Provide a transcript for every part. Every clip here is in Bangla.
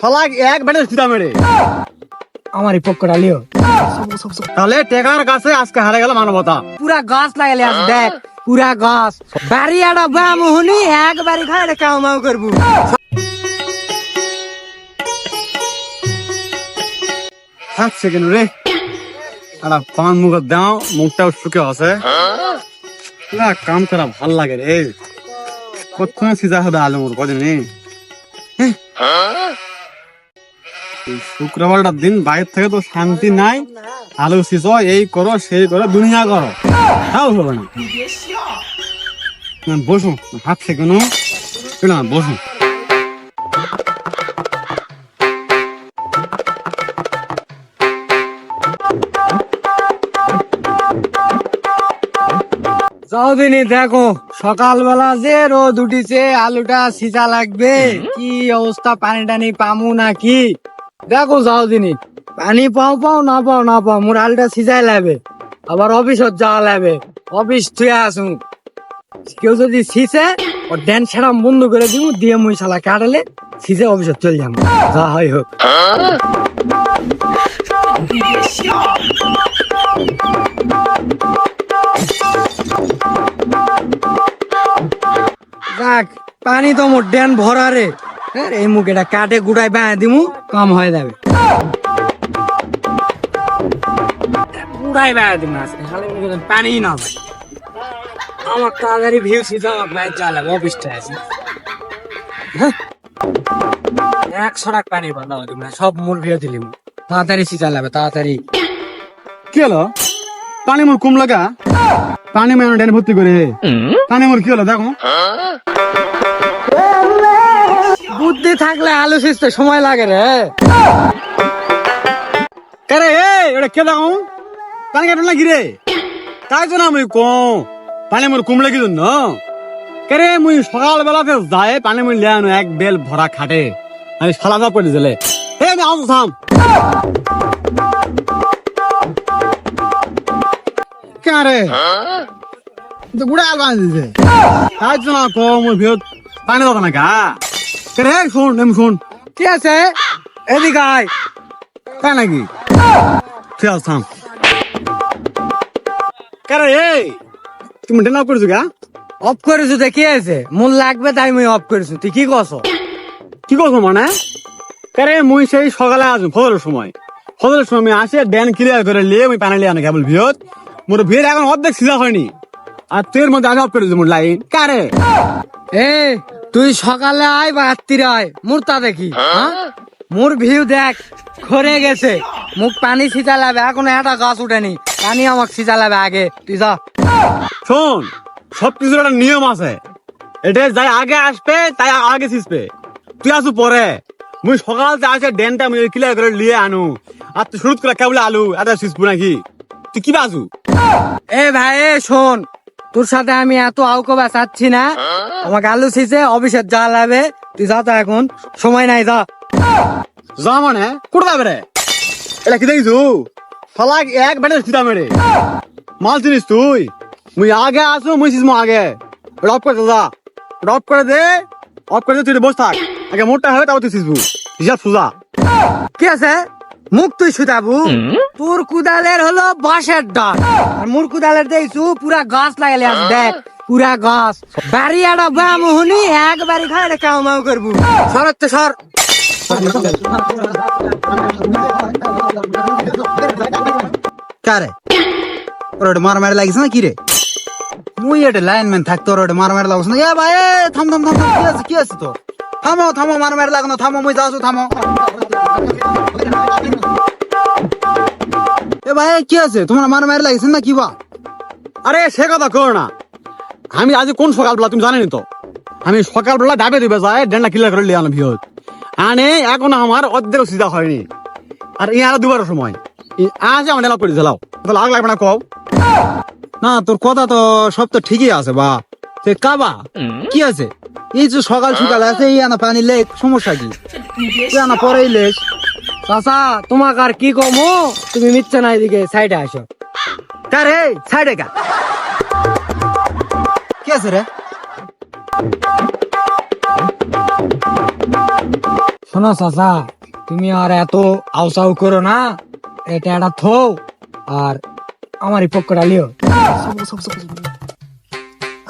ফালাক এক বেটে সুতা মেরে আমার এই পক্ষ ডালিও তাহলে টেকার কাছে আজকে হারে গেল মানবতা। পুরা গাছ লাগালে আজ দেখ পুরা গাছ। বাড়ি আড়া বাম হুনি এক বাড়ি খাই এটা কাউ মাউ করব। সাত সেকেন্ড রে। আরে পান মুখ দাও মুখটাও শুকে আছে। না কাম করা ভালো লাগে রে। কোথায় সিজা হবে আলু মোর কদিন শুক্রবারটার দিন বাইরে থেকে তো শান্তি নাই। আলু সিজ, এই করো, সেই করো, দুনিয়া করো। তাও হবে না। বসুন হাত সেকেন্ড না, বসো। যাও দিনি দেখো, সকালবেলা যে রোদ উঠিছে, আলুটা সিজা লাগবে। কি অবস্থা, পানি টানি পামু নাকি? দেখো যাও দিনি পানি পাও পাও, না পাও না পাও মোর আলুটা সিজাই লাগবে। আবার অফিসত যাওয়া লাগবে। অফিস থুয়ে আসুন কেউ যদি সিসে ও ড্যান ছাড়া বন্ধ করে দিব, দিয়ে মুই শালা কাটালে সিজে অফিসত চলে যাব। যা হয় হোক। যাক, পানি তো মোর ড্যান ভরা রে এই মুখ এটা কাটে গুড়াই বাঁ দিমু কম হয়ে যাবে। গুড়াই বাঁ দিমু আজকে খালি পানি না ভাই। আমার তাড়াতাড়ি ভিউ সিধা আমার চালাবে অফিসটা আছে। হ্যাঁ। একশো টাকা পানি বাঁধা না সব মূল ভিউ দিলিম তাড়াতাড়ি সিধা লাগবে তাড়াতাড়ি। কি হলো? পানি মোর কম লাগা? পানি মানে ডেন ভর্তি করে পানি মোর কি হলো দেখো। বুদ্ধি থাকলে আলু সিজতে সময় লাগে রে কারে এ এটা কে দেখো পানি কাটল না গিরে তাই তো না মুই কম পানি মোর কম লাগি জন্য কারে, মুই সকাল বেলাতে যায়, পানি মুই লিয়ানো এক বেল ভরা খাটে। আমি সালাদা করে দিলে হে, আমি আউস থাম। কারে? তো গুড়া আল বাঁধ দিছে। তাই তো না কম মুই ভিতর পানি দাও না গা। শুন এম শুন কি আছে? এদিকে আয়। তাই নাকি? ঠিক আছে থাম। কারে এই? তুমি ডেনা করেছ গা? অফ করেছ তো কি আছে? মূল লাগবে তাই মুই অফ করেছ। তুই কি কছ? কি করছ মানে? কারে মুই সেই সকালে আসব ফজরের সময়। ফজরের সময় আমি আসে ড্যান ক্লিয়ার করে লিয়ে মুই প্যানেলে আনো কেবল ভিয়ত মোর ভিড় এখন অর্ধেক সিধা হয়নি। আর তোর মধ্যে আমি অফ করেছ মোর লাইন। কারে? এ তুই সকালে আয় বা রাত্রিরে আয় মোর তা দেখি হ্যাঁ? মোর ভিউ দেখ খরে গেছে। মুখ পানি ছিটা লাগবে এখন একটা গাছ উঠেনি। পানি আমাকে লাগবে আগে তুই যা। শোন সব কিছুর একটা নিয়ম আছে। এটা যাই আগে আসবে তাই আগে সিসবে তুই আসু পরে। মুই সকাল যে আসে ড্যানটা মুই ক্লিয়ার করে লিয়ে আনু। আর তুই শুরু করে কেবল আলু এটা সিসবু নাকি? তুই কি বাসু এ ভাই শোন তোর সাথে আমি এত আউকবা চাচ্ছি না। আমাকে আলু ছিচে অফিসে যা লাগবে তুই যা তো এখন। সময় নাই, যা। যা মানে? কোটা যাবে রে? এটা কি দেখিছু? ফালাক এক বেটে সিধা মেরে মাল চিনিস তুই? মুই আগে আসু মুই সিসমু আগে। রপ করে যা। রপ করে দে। অফ করে দে, তুই বস থাক। আগে মোটা হবে তাও তুই সিসবু হিসাব সুজা কি আছে? মুখ তুই সুতাবু তোর কুদালের হলো বাঁশের ডাল। আর মোর কুদালের দেখছু পুরা গাছ লাগালে আজ দেখ পুরা গাছ। বাড়ি আড়া বাম হুনি এক বাড়ি খাই এটা কাউ মাউ করবু। সরত তো সর। কারে? ওর মার মারে লাগিস না কি রে? মুই এটা লাইনম্যান থাকতো ওর মার মারে লাগছ না। এ ভাই থাম থাম থাম কি আছে কি আছে তো থামো থামো মার মারে লাগানো থামো মুই যাচ্ছ থামো। এ ভাই, কি আছে? তোমার মার মারে লাগিস না কি বা? আরে, সে কথা কর না। আমি আজ কোন সকালবেলা, তুমি জানেনি তো? আমি সকালবেলা ডাবে দিবে যায় ডেন্ডা ক্লিয়ার করে লিয়ে আনো ভিয়ত আনে এখন আমার অর্ধেক সিধা হয়নি আর এই আরও দুবার সময়। আজ আমার ডেলা করে দিলাও তাহলে আগ লাগবে না কও? না তোর কথা তো সব তো ঠিকই আছে বা। সে কাবা কি আছে? এই যে সকাল সকাল আছে, এই আনা পানি লেখ সমস্যা কি? আনা পরেই লেক। চাচা, তোমাকে আর কি কমো তুমি মিথ্যা না এদিকে সাইডে আসো। কারে সাইডে গা কি আছে রে? শোনো চাচা, তুমি আর এত আউসাউ করো না, এটা একটা থো, আর আমারই পক্ষটা লিও।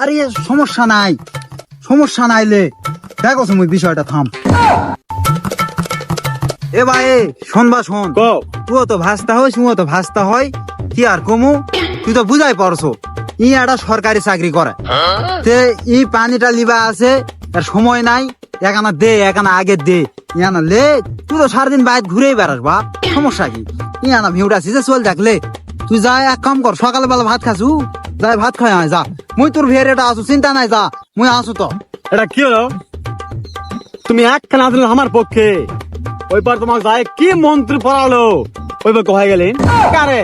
আরে, সমস্যা নাই, সমস্যা নাইলে দেখো তুমি বিষয়টা, থাম। এ ভাই শোন বা শোন। কও। তো ভাস্তা হয় তো ভাস্তা হয় কি আর কমু? তুই তো বুঝাই পারছ। ই একটা সরকারি চাকরি করে। তে ই পানিটা লিবা আছে আর সময় নাই। এখানা দে এখানা আগে দে। ইয়ানা লে তুই তো সারাদিন বাইরে ঘুরেই বেড়াস বাপ। সমস্যা কি? ইয়ানা ভিউটা সিজে চল দেখলে তুই যা এক কাম কর সকালবেলা ভাত খাসু। যাই ভাত খাই আয় যা। মুই তোর ভিয়ারেটা আসু চিন্তা নাই যা। মুই আসু তো। এটা কি হলো? তুমি এক একখানা আসলে আমার পক্ষে। ওই পর তোমার যায়, কি মন্ত্রী পড়ালো? ওইবার কোথায় গেলেন কারে?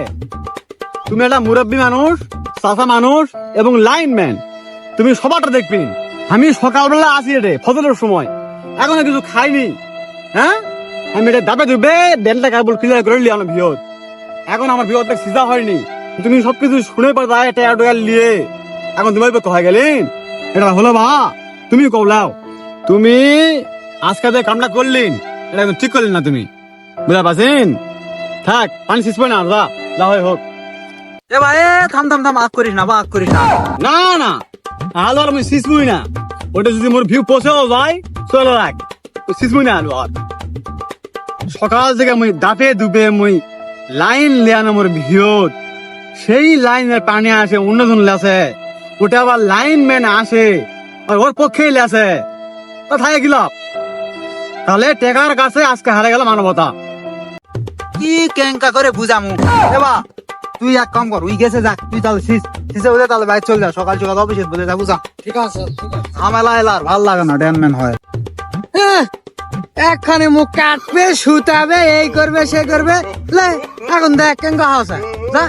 তুমি একটা মুরব্বী মানুষ চাষা মানুষ এবং লাইনম্যান তুমি সবারটা দেখবি। আমি সকালবেলা আসি রে ফজলের সময়। এখনও কিছু খাইনি। হ্যাঁ? আমি এটা দাবে দুবে বেলটা কেবল ক্লিয়ার করে নিলি আমার ভিয়ত এখন আমার ভিয়ত সিজা হয়নি। তুমি সবকিছু শুনে পর যায়, এটা টোয়াল নিয়ে। এখন তুমি কোথায় গেলেন এটা হলো বা, তুমি কৌলাও তুমি আজকে যে কামটা করলেন এটা একদম ঠিক করলেন না তুমি। বুঝা পাচ্ছেন থাক পানি শেষ না যা যা হয় হোক। এ ভাই থাম থাম থাম আগ করিস না বা আগ করিস না। না না আলো আর আমি না। ওটা যদি মোর ভিউ পৌঁছেও যায় চলো রাখ না আলো আর। সকাল থেকে মুই দাপে দুপে মুই লাইন লিয়ানো মোর ভিউত। সেই লাইনের পানি আসে অন্যজন লেছে। ওটা আবার লাইন ম্যান আসে আর ওর পক্ষেই লেছে। কোথায় গেল তাহলে টেকার কাছে আজকে হারে গেল মানবতা। কি কেঙ্কা করে বুঝামু? এবা তুই এক কাম কর উই গেছে যা তুই তাহলে শীষ শীষে বুঝে তাহলে বাইরে চল যা সকাল সকাল অফিসে বুঝে যা বুঝা? ঠিক আছে ঝামেলা এলার ভালো লাগে না ড্যানম্যান হয়। একখানে মুখ কাটবে শুতাবে এই করবে সে করবে লে এখন দেখ কেন হাওসা যা।